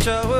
trouble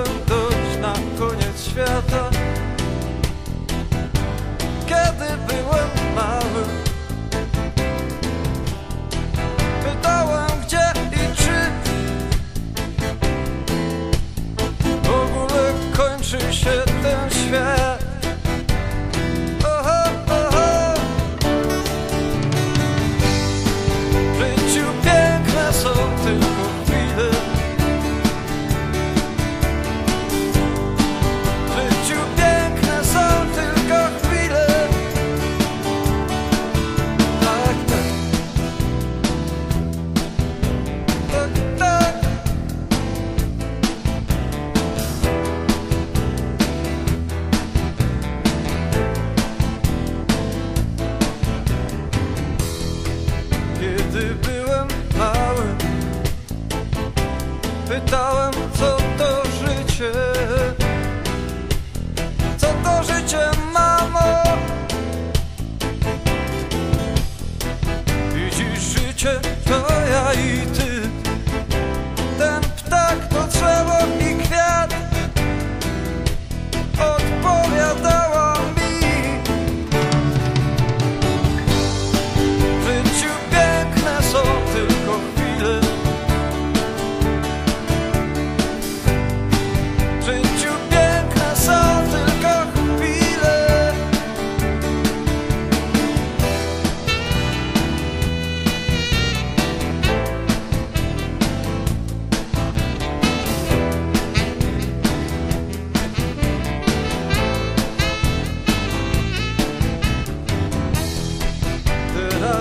utav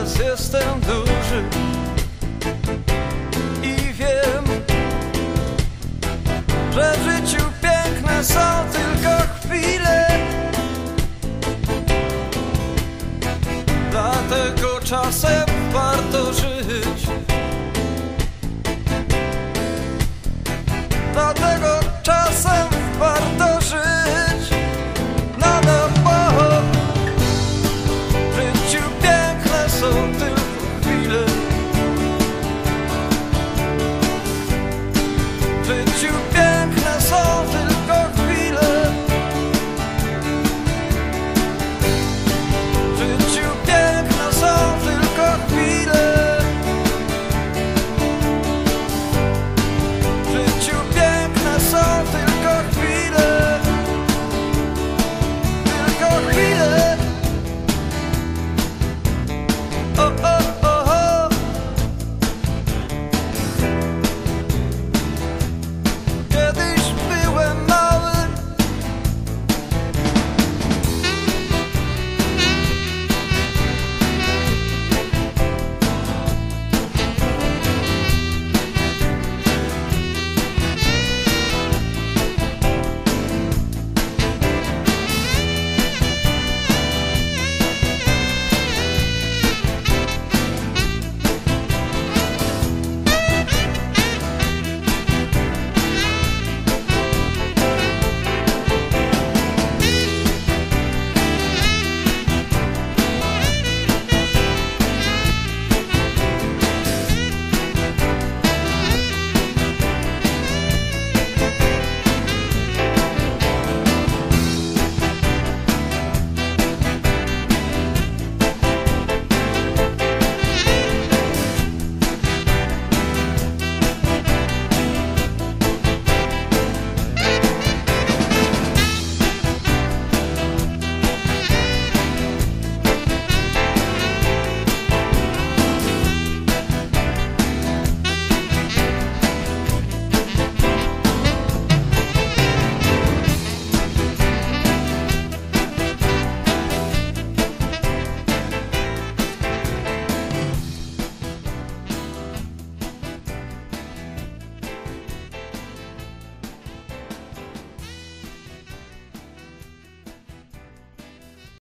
jestem duży i wiem, że w życiu piękne są tylko chwile. Dlatego czasem warto żyć. Dlatego love